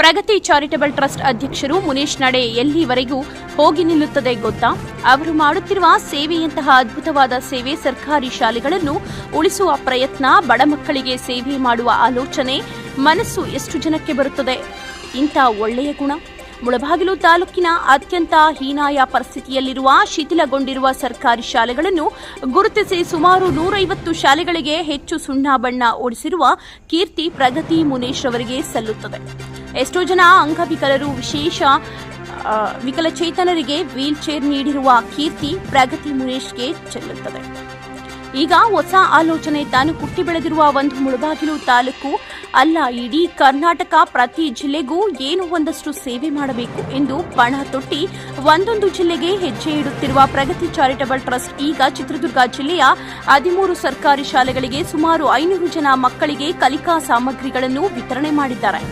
ಪ್ರಗತಿ charitable trust ಅಧ್ಯಕ್ಷರು ಮುನೇಶ್ ನಡೆ ಎಲ್ಲಿವರೆಗೂ ಹೋಗಿ ನಿಲ್ಲುತ್ತದೆ ಗೊತ್ತಾ? ಅವರು ಮಾಡುತ್ತಿರುವ ಸೇವೆಯಂತಹ ಅದ್ಭುತವಾದ ಸೇವೆ ಸರ್ಕಾರಿ ಶಾಲೆಗಳನ್ನು ಉಳಿಸುವ ಪ್ರಯತ್ನ, ಬಡ ಮಕ್ಕಳಿಗೆ ಸೇವೆ ಮಾಡುವ ಆಲೋಚನೆ ಮನಸ್ಸು ಎಷ್ಟು ಜನಕ್ಕೆ ಬರುತ್ತದೆ? ಇಂಥ ಒಳ್ಳೆಯ ಗುಣ? ಮುಳಬಾಗಿಲು ತಾಲೂಕಿನ ಅತ್ಯಂತ ಹೀನಾಯ ಪರಿಸ್ಥಿತಿಯಲ್ಲಿರುವ ಶಿಥಿಲಗೊಂಡಿರುವ ಸರ್ಕಾರಿ ಶಾಲೆಗಳನ್ನು ಗುರುತಿಸಿ ಸುಮಾರು ನೂರೈವತ್ತು ಶಾಲೆಗಳಿಗೆ ಹೆಚ್ಚು ಸುಣ್ಣ ಬಣ್ಣ ಓಡಿಸಿರುವ ಕೀರ್ತಿ ಪ್ರಗತಿ ಮುನೇಶ್ ಅವರಿಗೆ ಸಲ್ಲುತ್ತದೆ. ಎಷ್ಟೋ ಜನ ಅಂಗವಿಕಲರು ವಿಶೇಷ ವಿಕಲಚೇತನರಿಗೆ ವೀಲ್ ಚೇರ್ ನೀಡಿರುವ ಕೀರ್ತಿ ಪ್ರಗತಿ ಮುನೇಶ್ಗೆ ಚೆಲ್ಲುತ್ತದೆ. ಈಗ ಹೊಸ ಆಲೋಚನೆ ತಾನು ಹುಟ್ಟಿ ಬೆಳೆದಿರುವ ಒಂದು ಮುಳಬಾಗಿಲು ತಾಲೂಕು ಅಲ್ಲ, ಇಡೀ ಕರ್ನಾಟಕ ಪ್ರತಿ ಜಿಲ್ಲೆಗೂ ಏನು ಒಂದಷ್ಟು ಸೇವೆ ಮಾಡಬೇಕು ಎಂದು ಪಣ ತೊಟ್ಟಿ ಒಂದೊಂದು ಜಿಲ್ಲೆಗೆ ಹೆಜ್ಜೆ ಇಡುತ್ತಿರುವ ಪ್ರಗತಿ ಚಾರಿಟಬಲ್ ಟ್ರಸ್ಟ್ ಈಗ ಚಿತ್ರದುರ್ಗ ಜಿಲ್ಲೆಯ ಹದಿಮೂರು ಸರ್ಕಾರಿ ಶಾಲೆಗಳಿಗೆ ಸುಮಾರು ಐನೂರು ಜನ ಮಕ್ಕಳಿಗೆ ಕಲಿಕಾ ಸಾಮಗ್ರಿಗಳನ್ನು ವಿತರಣೆ ಮಾಡಿದ್ದಾರೆ.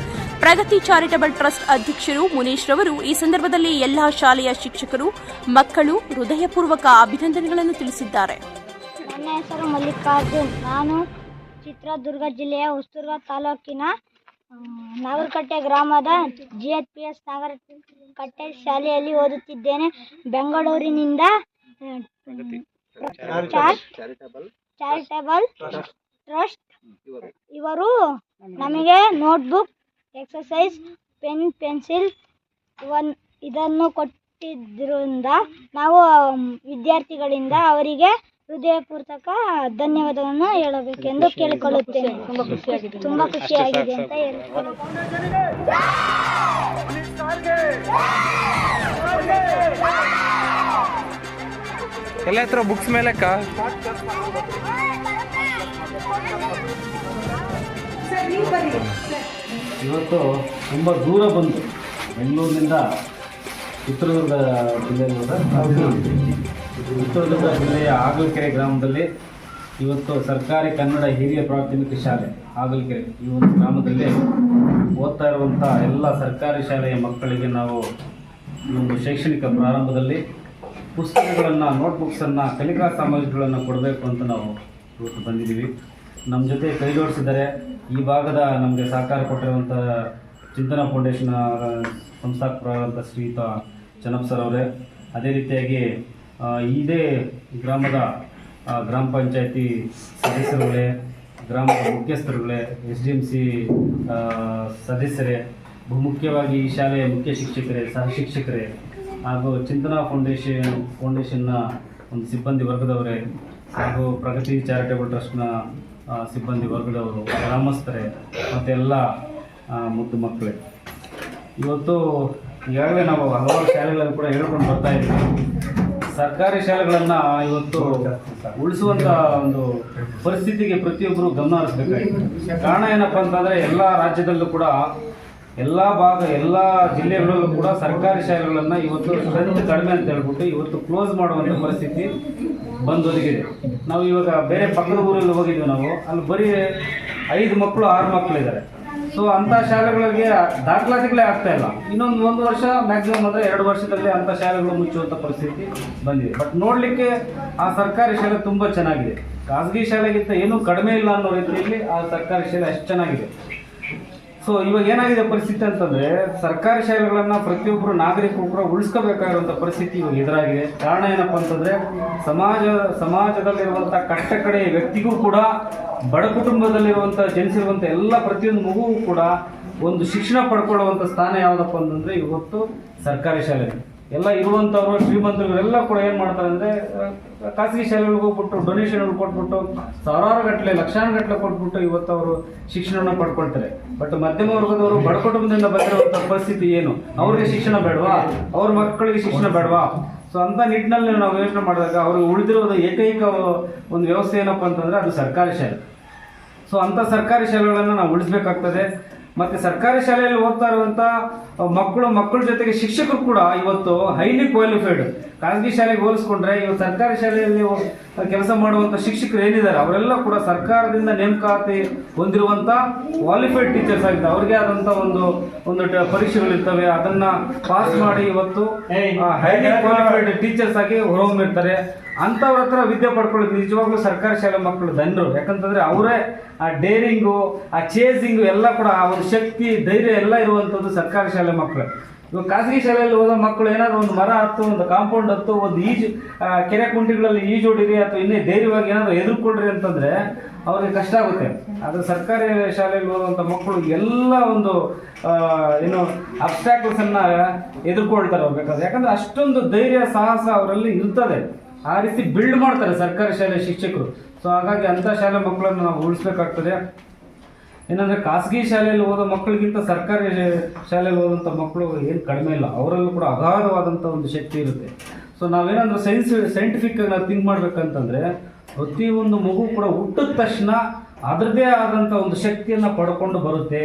ಪ್ರಗತಿ ಚಾರಿಟಬಲ್ ಟ್ರಸ್ಟ್ ಅಧ್ಯಕ್ಷರು ಮುನೇಶ್ ರವರು ಈ ಸಂದರ್ಭದಲ್ಲಿ ಎಲ್ಲಾ ಶಾಲೆಯ ಶಿಕ್ಷಕರು, ಮಕ್ಕಳು ಹೃದಯಪೂರ್ವಕ ಅಭಿನಂದನೆಗಳನ್ನು ತಿಳಿಸಿದ್ದಾರೆ. ನನ್ನ ಹೆಸರು ಮಲ್ಲಿಕಾರ್ಜುನ್. ನಾನು ಚಿತ್ರದುರ್ಗ ಜಿಲ್ಲೆಯ ಹೊಸದುರ್ಗ ತಾಲೂಕಿನ ನಾಗರಕಟ್ಟೆ ಗ್ರಾಮದ G H P S Nagarakatte ಶಾಲೆಯಲ್ಲಿ ಓದುತ್ತಿದ್ದೇನೆ. ಬೆಂಗಳೂರಿನಿಂದ ಚಾರಿಟೇಬಲ್ ಚಾರ್- ಚಾರಿಟಬಲ್ ಟ್ರಸ್ಟ್ ಇವರು. ನಮಗೆ ನೋಟ್ಬುಕ್ ಎಕ್ಸಸೈಸ್ ಪೆನ್ ಪೆನ್ಸಿಲ್ ಇವನ್ ಇದನ್ನು ಕೊಟ್ಟಿದ್ದರಿಂದ ನಾವು ವಿದ್ಯಾರ್ಥಿಗಳಿಂದ ಅವರಿಗೆ ಹೃದಯಪೂರ್ವಕ ಧನ್ಯವಾದಗಳನ್ನು ಹೇಳಬೇಕೆಂದು ಕೇಳಿಕೊಳ್ಳುತ್ತೇನೆ. ತುಂಬಾ ಖುಷಿಯಾಗಿದೆ ಅಂತ ಹೇಳಿಕೊಳ್ಳುತ್ತೇನೆ ಎಲ್ಲ ಹತ್ರ ಬುಕ್ಸ್ ಮೇಲೆ ಇವತ್ತು ತುಂಬ ದೂರ ಬಂತು ಬೆಂಗಳೂರಿನಿಂದ ಚಿತ್ರದುರ್ಗ ಜಿಲ್ಲೆಯಲ್ಲಿ ಚಿತ್ರದುರ್ಗ ಜಿಲ್ಲೆಯ ಆಗಲಕೆರೆ ಗ್ರಾಮದಲ್ಲಿ ಇವತ್ತು ಸರ್ಕಾರಿ ಕನ್ನಡ ಹಿರಿಯ ಪ್ರಾಥಮಿಕ ಶಾಲೆ ಆಗಲಕೆರೆ ಈ ಒಂದು ಗ್ರಾಮದಲ್ಲಿ ಓದ್ತಾ ಇರುವಂಥ ಎಲ್ಲ ಸರ್ಕಾರಿ ಶಾಲೆಯ ಮಕ್ಕಳಿಗೆ ನಾವು ಒಂದು ಶೈಕ್ಷಣಿಕ ಪ್ರಾರಂಭದಲ್ಲಿ ಪುಸ್ತಕಗಳನ್ನು ನೋಟ್ಬುಕ್ಸನ್ನು ಕಲಿಕಾ ಸಾಮಗ್ರಿಗಳನ್ನು ಕೊಡಬೇಕು ಅಂತ ನಾವು ಇವತ್ತು ಬಂದಿದ್ದೀವಿ. ನಮ್ಮ ಜೊತೆ ಕೈ ಜೋಡಿಸಿದ್ದಾರೆ. ಈ ಭಾಗದ ನಮಗೆ ಸಹಕಾರ ಕೊಟ್ಟಿರುವಂಥ ಚಿಂತನ ಫೌಂಡೇಶನ್ ಸಂಸ್ಥಾಪಕರಾದಂಥ ಶ್ರೀಯುತ ಚನ್ನಪ್ಪ ಸರ್ ಅವರೇ. ಅದೇ ರೀತಿಯಾಗಿ ಇದೇ ಗ್ರಾಮದ ಗ್ರಾಮ ಪಂಚಾಯತಿ ಸದಸ್ಯರುಗಳೇ, ಗ್ರಾಮದ ಮುಖ್ಯಸ್ಥರುಗಳೇ, ಎಸ್ ಡಿ ಎಂ ಸಿ ಸದಸ್ಯರೇ ಬಹುಮುಖ್ಯವಾಗಿ ಈ ಶಾಲೆಯ ಮುಖ್ಯ ಶಿಕ್ಷಕರೇ, ಸಹ ಶಿಕ್ಷಕರೇ ಹಾಗೂ ಚಿಂತನಾ ಫೌಂಡೇಶನ್ ಫೌಂಡೇಶನ್ನ ಒಂದು ಸಿಬ್ಬಂದಿ ವರ್ಗದವರೇ ಹಾಗೂ ಪ್ರಗತಿ ಚಾರಿಟೇಬಲ್ ಟ್ರಸ್ಟ್ನ ಸಿಬ್ಬಂದಿ ವರ್ಗದವರು, ಗ್ರಾಮಸ್ಥರೇ ಮತ್ತು ಎಲ್ಲ ಮುದ್ದು ಮಕ್ಕಳೇ. ಇವತ್ತು ಈಗಾಗಲೇ ನಾವು ಹಲವಾರು ಶಾಲೆಗಳಲ್ಲಿ ಕೂಡ ಹೇಳ್ಕೊಂಡು ಬರ್ತಾ ಇದ್ದೀವಿ. ಸರ್ಕಾರಿ ಶಾಲೆಗಳನ್ನು ಇವತ್ತು ಉಳಿಸುವಂಥ ಒಂದು ಪರಿಸ್ಥಿತಿಗೆ ಪ್ರತಿಯೊಬ್ಬರು ಗಮನ ಹರಿಸಬೇಕಾಗಿದೆ. ಕಾರಣ ಏನಪ್ಪ ಅಂತಂದರೆ ಎಲ್ಲ ರಾಜ್ಯದಲ್ಲೂ ಕೂಡ ಎಲ್ಲ ಭಾಗ, ಎಲ್ಲ ಜಿಲ್ಲೆಗಳಲ್ಲೂ ಕೂಡ ಸರ್ಕಾರಿ ಶಾಲೆಗಳನ್ನು ಇವತ್ತು ಸ್ಟ್ರೆಂತ್ ಕಡಿಮೆ ಅಂತ ಹೇಳ್ಬಿಟ್ಟು ಇವತ್ತು ಕ್ಲೋಸ್ ಮಾಡುವಂಥ ಪರಿಸ್ಥಿತಿ ಬಂದೊದಗಿದೆ. ನಾವು ಇವಾಗ ಬೇರೆ ಪಕ್ಕದ ಊರಲ್ಲಿ ಹೋಗಿದ್ವಿ ನಾವು, ಅಲ್ಲಿ ಬರೀ ಐದು ಮಕ್ಕಳು ಆರು ಮಕ್ಕಳಿದ್ದಾರೆ ಸೊ ಅಂಥ ಶಾಲೆಗಳಿಗೆ ದಾಖಲಾತಿಗಳೇ ಆಗ್ತಾ ಇಲ್ಲ. ಇನ್ನೊಂದು ಒಂದು ವರ್ಷ ಮ್ಯಾಕ್ಸಿಮಮ್ ಅಂದರೆ ಎರಡು ವರ್ಷದಲ್ಲಿ ಅಂಥ ಶಾಲೆಗಳು ಮುಚ್ಚುವಂಥ ಪರಿಸ್ಥಿತಿ ಬಂದಿದೆ. ಬಟ್ ನೋಡಲಿಕ್ಕೆ ಆ ಸರ್ಕಾರಿ ಶಾಲೆ ತುಂಬ ಚೆನ್ನಾಗಿದೆ. ಖಾಸಗಿ ಶಾಲೆಗಿಂತ ಏನೂ ಕಡಿಮೆ ಇಲ್ಲ ಅನ್ನೋ ರೀತಿಯಲ್ಲಿ ಆ ಸರ್ಕಾರಿ ಶಾಲೆ ಅಷ್ಟು ಚೆನ್ನಾಗಿದೆ. ಸೊ ಇವಾಗ ಏನಾಗಿದೆ ಪರಿಸ್ಥಿತಿ ಅಂತಂದ್ರೆ, ಸರ್ಕಾರಿ ಶಾಲೆಗಳನ್ನ ಪ್ರತಿಯೊಬ್ಬರು ನಾಗರಿಕರು ಕೂಡ ಉಳಿಸ್ಕೋಬೇಕಾಗಿರುವಂಥ ಪರಿಸ್ಥಿತಿ ಇವಾಗ ಎದುರಾಗಿದೆ. ಕಾರಣ ಏನಪ್ಪ ಅಂತಂದ್ರೆ, ಸಮಾಜ ಸಮಾಜದಲ್ಲಿರುವಂಥ ಕಷ್ಟ ಕಡೆ ವ್ಯಕ್ತಿಗೂ ಕೂಡ, ಬಡ ಕುಟುಂಬದಲ್ಲಿರುವಂಥ ಜನಿಸಿರುವಂಥ ಎಲ್ಲ ಪ್ರತಿಯೊಂದು ಮಗುವು ಕೂಡ ಒಂದು ಶಿಕ್ಷಣ ಪಡ್ಕೊಳ್ಳುವಂಥ ಸ್ಥಾನ ಯಾವುದಪ್ಪ ಅಂತಂದ್ರೆ ಇವತ್ತು ಸರ್ಕಾರಿ ಶಾಲೆ ಎಲ್ಲ ಇರುವಂಥವ್ರು ಶ್ರೀಮಂತರು ಇವರೆಲ್ಲ ಕೂಡ ಏನು ಮಾಡ್ತಾರೆ ಅಂದರೆ ಖಾಸಗಿ ಶಾಲೆಗಳಿಗೆ ಹೋಗ್ಬಿಟ್ಟು ಡೊನೇಷನ್ಗಳು ಕೊಟ್ಬಿಟ್ಟು, ಸಾವಿರಾರು ಗಟ್ಟಲೆ ಲಕ್ಷಾನು ಗಟ್ಟಲೆ ಕೊಟ್ಬಿಟ್ಟು ಇವತ್ತು ಅವರು ಶಿಕ್ಷಣವನ್ನು ಪಡ್ಕೊಳ್ತಾರೆ. ಬಟ್ ಮಧ್ಯಮ ವರ್ಗದವರು ಬಡ ಕುಟುಂಬದಿಂದ ಬಂದಿರುವಂಥ ಪರಿಸ್ಥಿತಿ ಏನು? ಅವ್ರಿಗೆ ಶಿಕ್ಷಣ ಬೇಡವಾ? ಅವ್ರ ಮಕ್ಕಳಿಗೆ ಶಿಕ್ಷಣ ಬೇಡವಾ? ಸೊ ಅಂತ ನಿಟ್ಟಿನಲ್ಲಿ ನಾವು ಯೋಚನೆ ಮಾಡಿದಾಗ ಅವ್ರಿಗೆ ಉಳಿದಿರೋದು ಏಕೈಕ ಒಂದು ವ್ಯವಸ್ಥೆ ಏನಪ್ಪ ಅಂತಂದರೆ ಅದು ಸರ್ಕಾರಿ ಶಾಲೆ. ಸೊ ಅಂಥ ಸರ್ಕಾರಿ ಶಾಲೆಗಳನ್ನು ನಾವು ಉಳಿಸ್ಬೇಕಾಗ್ತದೆ. ಮತ್ತು ಸರ್ಕಾರಿ ಶಾಲೆಯಲ್ಲಿ ಓದ್ತಾ ಇರುವಂಥ ಮಕ್ಕಳು ಮಕ್ಕಳ ಜೊತೆಗೆ ಶಿಕ್ಷಕರು ಕೂಡ ಇವತ್ತು ಹೈಲಿ ಕ್ವಾಲಿಫೈಡ್ ಖಾಸಗಿ ಶಾಲೆಗೆ ಹೋಲಿಸ್ಕೊಂಡ್ರೆ ಇವತ್ತು ಸರ್ಕಾರಿ ಶಾಲೆಯಲ್ಲಿ ಕೆಲಸ ಮಾಡುವಂತ ಶಿಕ್ಷಕರು ಏನಿದ್ದಾರೆ ಅವರೆಲ್ಲ ಕೂಡ ಸರ್ಕಾರದಿಂದ ನೇಮಕಾತಿ ಹೊಂದಿರುವಂತ ಕ್ವಾಲಿಫೈಡ್ ಟೀಚರ್ಸ್ ಆಗಿದ್ದಾರೆ. ಅವ್ರಿಗೆ ಆದಂತ ಒಂದು ಒಂದು ಪರೀಕ್ಷೆಗಳಿರ್ತವೆ. ಅದನ್ನ ಪಾಸ್ ಮಾಡಿ ಇವತ್ತು ಹೈಲಿ ಕ್ವಾಲಿಫೈಡ್ ಟೀಚರ್ಸ್ ಆಗಿ ಹೊರಹೊಮ್ಮಿರ್ತಾರೆ ಅಂಥವ್ರ ಹತ್ರ ವಿದ್ಯೆ ಪಡ್ಕೊಳ್ಳೋದು ನಿಜವಾಗ್ಲೂ ಸರ್ಕಾರಿ ಶಾಲೆ ಮಕ್ಕಳು ಧನ್ಯರು. ಯಾಕಂತಂದ್ರೆ ಅವರೇ ಆ ಡೇರಿಂಗು ಆ ಚೇಸಿಂಗು ಎಲ್ಲ ಕೂಡ, ಆ ಒಂದು ಶಕ್ತಿ, ಧೈರ್ಯ ಎಲ್ಲ ಇರುವಂಥದ್ದು ಸರ್ಕಾರಿ ಶಾಲೆ ಮಕ್ಕಳು. ಇವಾಗ ಖಾಸಗಿ ಶಾಲೆಯಲ್ಲಿ ಓದೋ ಮಕ್ಕಳು ಏನಾದ್ರು ಒಂದು ಮರ ಹತ್ತು, ಒಂದು ಕಾಂಪೌಂಡ್ ಹತ್ತು, ಒಂದು ಈಜು ಕೆರೆ ಕುಂಟಿಗಳಲ್ಲಿ ಈಜೋಡಿರಿ ಅಥವಾ ಇನ್ನೇ ಧೈರ್ಯವಾಗಿ ಏನಾದ್ರು ಎದುರ್ಕೊಳ್ರಿ ಅಂತಂದರೆ ಅವ್ರಿಗೆ ಕಷ್ಟ ಆಗುತ್ತೆ. ಆದರೆ ಸರ್ಕಾರಿ ಶಾಲೆಯಲ್ಲಿ ಓದುವಂಥ ಮಕ್ಕಳು ಎಲ್ಲ ಒಂದು ಏನು ಅಬ್ಸ್ಟ್ಯಾಕಲ್ಸನ್ನು ಎದುರ್ಕೊಳ್ತಾರೆ ಅವ್ರು ಬೇಕಾದ್ರೆ. ಯಾಕಂದ್ರೆ ಅಷ್ಟೊಂದು ಧೈರ್ಯ, ಸಾಹಸ ಅವರಲ್ಲಿ ಇರ್ತದೆ. ಆ ರೀತಿ ಬಿಲ್ಡ್ ಮಾಡ್ತಾರೆ ಸರ್ಕಾರಿ ಶಾಲೆ ಶಿಕ್ಷಕರು. ಸೊ ಹಾಗಾಗಿ ಅಂಥ ಶಾಲೆ ಮಕ್ಕಳನ್ನು ನಾವು ಉಳಿಸ್ಬೇಕಾಗ್ತದೆ. ಏನಂದರೆ ಖಾಸಗಿ ಶಾಲೆಯಲ್ಲಿ ಓದೋ ಮಕ್ಕಳಿಗಿಂತ ಸರ್ಕಾರಿ ಶಾಲೆಯಲ್ಲಿ ಓದೋಂಥ ಮಕ್ಕಳು ಏನು ಕಡಿಮೆ ಇಲ್ಲ. ಅವರಲ್ಲೂ ಕೂಡ ಅಗಾಧವಾದಂಥ ಒಂದು ಶಕ್ತಿ ಇರುತ್ತೆ. ಸೊ ನಾವೇನಂದ್ರೆ ಸೈನ್ಸ್ ಸೈಂಟಿಫಿಕ್ ಆಗಿ ಥಿಂಕ್ ಮಾಡ್ಬೇಕಂತಂದ್ರೆ ಪ್ರತಿಯೊಂದು ಮಗು ಕೂಡ ಹುಟ್ಟಿದ ತಕ್ಷಣ ಅದರದೇ ಆದಂಥ ಒಂದು ಶಕ್ತಿಯನ್ನು ಪಡ್ಕೊಂಡು ಬರುತ್ತೆ.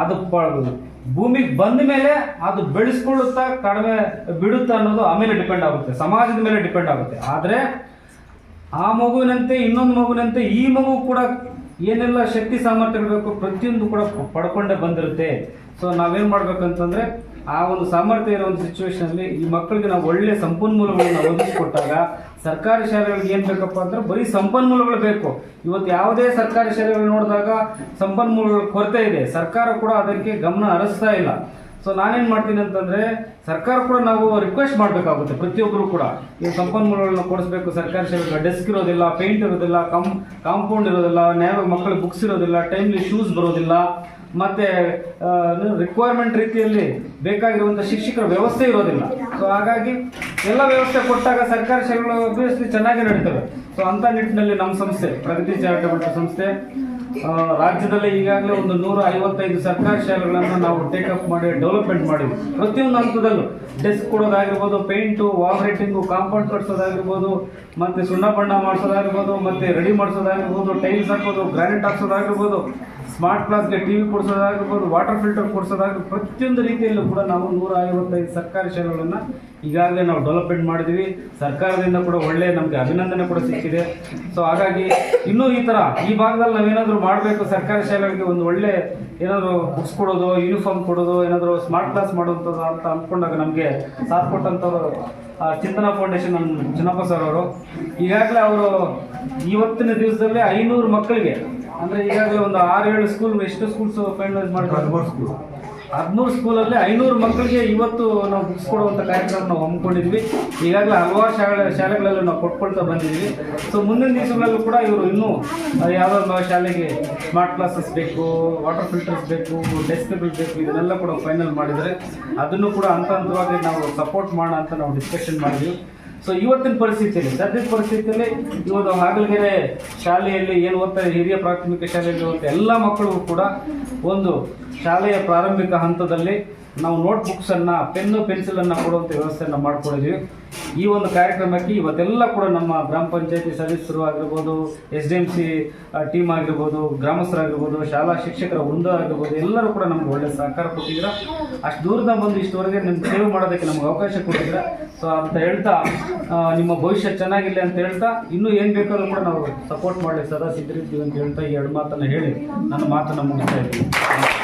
ಅದು ಪ, ಭೂಮಿಗೆ ಬಂದ ಮೇಲೆ ಅದು ಬೆಳೆಸ್ಕೊಳ್ಳುತ್ತಾ ಕಡಿಮೆ ಬಿಡುತ್ತಾ ಅನ್ನೋದು ಆಮೇಲೆ ಡಿಪೆಂಡ್ ಆಗುತ್ತೆ. ಸಮಾಜದ ಮೇಲೆ ಡಿಪೆಂಡ್ ಆಗುತ್ತೆ. ಆದರೆ ಆ ಮಗುವಿನಂತೆ ಇನ್ನೊಂದು ಮಗುವಿನಂತೆ ಈ ಮಗು ಕೂಡ ಏನೆಲ್ಲ ಶಕ್ತಿ ಸಾಮರ್ಥ್ಯ ಇರಬೇಕು ಪ್ರತಿಯೊಂದು ಕೂಡ ಪಡ್ಕೊಂಡೇ ಬಂದಿರುತ್ತೆ. ಸೊ ನಾವೇನು ಮಾಡ್ಬೇಕಂತಂದ್ರೆ ಆ ಒಂದು ಸಾಮರ್ಥ್ಯ ಇರೋ ಒಂದು ಸಿಚುವೇಶನ್ ಅಲ್ಲಿ ಈ ಮಕ್ಕಳಿಗೆ ನಾವು ಒಳ್ಳೆ ಸಂಪನ್ಮೂಲಗಳನ್ನ ಒದಗಿಸ್ಕೊಟ್ಟಾಗ ಸರ್ಕಾರಿ ಶಾಲೆಗಳಿಗೆ ಏನು ಬೇಕಪ್ಪ ಅಂದ್ರೆ ಬರೀ ಸಂಪನ್ಮೂಲಗಳು ಬೇಕು. ಇವತ್ತು ಯಾವುದೇ ಸರ್ಕಾರಿ ಶಾಲೆಗಳು ನೋಡಿದಾಗ ಸಂಪನ್ಮೂಲಗಳ ಕೊರತೆ ಇದೆ. ಸರ್ಕಾರ ಕೂಡ ಅದಕ್ಕೆ ಗಮನ ಹರಿಸ್ತಾ ಇಲ್ಲ. ಸೊ ನಾನೇನ್ ಮಾಡ್ತೀನಿ ಅಂತಂದ್ರೆ, ಸರ್ಕಾರ ಕೂಡ ನಾವು ರಿಕ್ವೆಸ್ಟ್ ಮಾಡಬೇಕಾಗುತ್ತೆ, ಪ್ರತಿಯೊಬ್ಬರು ಕೂಡ. ಈ ಸಂಪನ್ಮೂಲಗಳನ್ನ ಕೊಡಿಸ್ಬೇಕು, ಸರ್ಕಾರಿ ಸೇವೆಗಳ ಡೆಸ್ಕ್ ಇರೋದಿಲ್ಲ ಪೇಂಟ್ ಇರೋದಿಲ್ಲ ಕಂ ಕಾಂಪೌಂಡ್ ಇರೋದಿಲ್ಲ ನ್ಯಾಯ ಮಕ್ಕಳಿಗೆ ಬುಕ್ಸ್ ಇರೋದಿಲ್ಲ ಟೈಮ್ಲಿ ಶೂಸ್ ಬರೋದಿಲ್ಲ, ಮತ್ತೆ ರಿಕ್ವೈರ್ಮೆಂಟ್ ರೀತಿಯಲ್ಲಿ ಬೇಕಾಗಿರುವಂಥ ಶಿಕ್ಷಕರ ವ್ಯವಸ್ಥೆ ಇರೋದಿಲ್ಲ. ಸೊ ಹಾಗಾಗಿ ಎಲ್ಲ ವ್ಯವಸ್ಥೆ ಕೊಟ್ಟಾಗ ಸರ್ಕಾರಿ ಸೇವೆಗಳು ಚೆನ್ನಾಗಿ ನಡೀತವೆ. ಸೊ ಅಂತ ನಿಟ್ಟಿನಲ್ಲಿ ನಮ್ಮ ಸಂಸ್ಥೆ, ಪ್ರಗತಿ ಚಾರಿಟಬಲ್ ಸಂಸ್ಥೆ ರಾಜ್ಯದಲ್ಲಿ ಈಗಾಗಲೇ ಒಂದು ನೂರ ಐವತ್ತೈದು ಸರ್ಕಾರಿ ಶಾಲೆಗಳನ್ನು ನಾವು ಟೇಕಪ್ ಮಾಡಿ ಡೆವಲಪ್ಮೆಂಟ್ ಮಾಡಿದ್ವಿ. ಪ್ರತಿಯೊಂದು ಹಂತದಲ್ಲೂ ಡೆಸ್ಕ್ ಕೊಡೋದಾಗಿರ್ಬೋದು ಪೇಂಟು ವಾಲ್ ಕಾಂಪೌಂಡ್ ಕಟ್ಸೋದಾಗಿರ್ಬೋದು, ಮತ್ತೆ ಸುಣ್ಣ ಬಣ್ಣ ಮಾಡಿಸೋದಾಗಿರ್ಬೋದು, ಮತ್ತೆ ರೆಡಿ ಮಾಡಿಸೋದಾಗಿರ್ಬೋದು ಟೈಲ್ಸ್ ಹಾಕೋದು ಗ್ರಾನೈಟ್ ಹಾಕ್ಸೋದಾಗಿರ್ಬೋದು ಸ್ಮಾರ್ಟ್ ಕ್ಲಾಸ್ಗೆ ಟಿ ವಿ ಕೊಡಿಸೋದಾಗಿರ್ಬೋದು ವಾಟರ್ ಫಿಲ್ಟರ್ ಕೊಡಿಸೋದಾಗ ಪ್ರತಿಯೊಂದು ರೀತಿಯಲ್ಲೂ ಕೂಡ ನಾವು ನೂರ ಐವತ್ತೈದು ಸರ್ಕಾರಿ ಶಾಲೆಗಳನ್ನು ಈಗಾಗಲೇ ನಾವು ಡೆವಲಪ್ಮೆಂಟ್ ಮಾಡಿದ್ದೀವಿ ಸರ್ಕಾರದಿಂದ ಕೂಡ ಒಳ್ಳೆಯ ನಮಗೆ ಅಭಿನಂದನೆ ಕೂಡ ಸಿಕ್ಕಿದೆ. ಸೊ ಹಾಗಾಗಿ ಇನ್ನೂ ಈ ಥರ ಈ ಭಾಗದಲ್ಲಿ ನಾವೇನಾದರೂ ಮಾಡಬೇಕು, ಸರ್ಕಾರಿ ಶಾಲೆಗಳಿಗೆ ಒಂದು ಒಳ್ಳೆ ಏನಾದರೂ ಬುಕ್ಸ್ ಕೊಡೋದು ಯೂನಿಫಾರ್ಮ್ ಕೊಡೋದು, ಏನಾದರೂ ಸ್ಮಾರ್ಟ್ ಕ್ಲಾಸ್ ಮಾಡುವಂಥದ್ದು ಅಂತ ಅಂದ್ಕೊಂಡಾಗ ನಮಗೆ ಸಾಥ್ ಕೊಟ್ಟಂಥವ್ರು ಚಿಂತನಾ ಫೌಂಡೇಶನ್ ನಮ್ಮ ಚಿನ್ನಪ್ಪ ಸರ್ ಅವರು. ಈಗಾಗಲೇ ಅವರು ಇವತ್ತಿನ ದಿವಸದಲ್ಲಿ ಐನೂರು ಮಕ್ಕಳಿಗೆ ಅಂದ್ರೆ ಈಗಾಗಲೇ ಒಂದು ಆರು ಏಳು ಸ್ಕೂಲ್ ಎಷ್ಟು ಸ್ಕೂಲ್ಸ್ ಫೈನಲೈಸ್ ಮಾಡಿದ್ರು? ಹದಿಮೂರು ಸ್ಕೂಲಲ್ಲಿ ಐನೂರು ಮಕ್ಕಳಿಗೆ ಇವತ್ತು ನಾವು ಬುಕ್ಸ್ ಕೊಡುವಂಥ ಕಾರ್ಯಕ್ರಮ ನಾವು ಹಮ್ಮಿಕೊಂಡಿದ್ವಿ. ಈಗಾಗಲೇ ಹಲವಾರು ಶಾಲೆ ಶಾಲೆಗಳಲ್ಲೂ ನಾವು ಕೊಟ್ಕೊಳ್ತಾ ಬಂದಿದ್ದೀವಿ. ಸೊ ಮುಂದಿನ ದಿವಸಗಳಲ್ಲೂ ಕೂಡ ಇವರು ಇನ್ನೂ ಯಾವುದೋ ಒಂದು ಶಾಲೆಗೆ ಸ್ಮಾರ್ಟ್ ಕ್ಲಾಸಸ್ ಬೇಕು ವಾಟರ್ ಫಿಲ್ಟರ್ಸ್ ಬೇಕು ಡೆಸ್ಕ್ಗಳು ಬೇಕು ಇದನ್ನೆಲ್ಲ ಕೂಡ ಫೈನಲ್ ಮಾಡಿದರೆ ಅದನ್ನು ಕೂಡ ಹಂತ ಹಂತವಾಗಿ ನಾವು ಸಪೋರ್ಟ್ ಮಾಡೋಣ ಅಂತ ನಾವು ಡಿಸ್ಕಷನ್ ಮಾಡಿದ್ವಿ. ಸೊ ಇವತ್ತಿನ ಪರಿಸ್ಥಿತಿಯಲ್ಲಿ, ಸದ್ಯದ ಪರಿಸ್ಥಿತಿಯಲ್ಲಿ ಇವತ್ತು ಹಾಗಲಗೆರೆ ಶಾಲೆಯಲ್ಲಿ ಏನು ಓದ್ತಾರೆ ಹಿರಿಯ ಪ್ರಾಥಮಿಕ ಶಾಲೆಯಲ್ಲಿ ಓದ್ತಾ ಎಲ್ಲ ಮಕ್ಕಳು ಕೂಡ ಒಂದು ಶಾಲೆಯ ಪ್ರಾರಂಭಿಕ ಹಂತದಲ್ಲಿ ನಾವು ನೋಟ್ ಬುಕ್ಸನ್ನು ಪೆನ್ನು ಪೆನ್ಸಿಲನ್ನು ಕೊಡುವಂಥ ವ್ಯವಸ್ಥೆಯನ್ನು ಮಾಡ್ಕೊಂಡಿದ್ದೀವಿ ಈ ಒಂದು ಕಾರ್ಯಕ್ರಮಕ್ಕೆ ಇವತ್ತೆಲ್ಲ ಕೂಡ ನಮ್ಮ ಗ್ರಾಮ ಪಂಚಾಯತಿ ಸದಸ್ಯರು ಆಗಿರ್ಬೋದು, S D M C team ಆಗಿರ್ಬೋದು, ಗ್ರಾಮಸ್ಥರಾಗಿರ್ಬೋದು, ಶಾಲಾ ಶಿಕ್ಷಕರ ವೃಂದ ಆಗಿರ್ಬೋದು, ಎಲ್ಲರೂ ಕೂಡ ನಮ್ಗೆ ಒಳ್ಳೆ ಸಹಕಾರ ಕೊಟ್ಟಿದ್ದೀರ. ಅಷ್ಟು ದೂರದ ಬಂದು ಇಷ್ಟವರೆಗೆ ನಿಮ್ಗೆ ಸೇವೆ ಮಾಡೋದಕ್ಕೆ ನಮ್ಗೆ ಅವಕಾಶ ಕೊಟ್ಟಿದ್ದೀರ. ಸೊ ಅಂತ ಹೇಳ್ತಾ ನಿಮ್ಮ ಭವಿಷ್ಯ ಚೆನ್ನಾಗಿಲ್ಲ ಅಂತ ಹೇಳ್ತಾ, ಇನ್ನೂ ಏನು ಬೇಕಾದ್ರೂ ಕೂಡ ನಾವು ಸಪೋರ್ಟ್ ಮಾಡಲಿಕ್ಕೆ ಸದಾ ಸಿದ್ಧರಿದ್ದೀವಿ ಅಂತ ಹೇಳ್ತಾ ಈ ಎರಡು ಮಾತನ್ನು ಹೇಳಿ ನನ್ನ ಮಾತನ್ನು ಮುಗಿಸ್ತಾ ಇದ್ದೀವಿ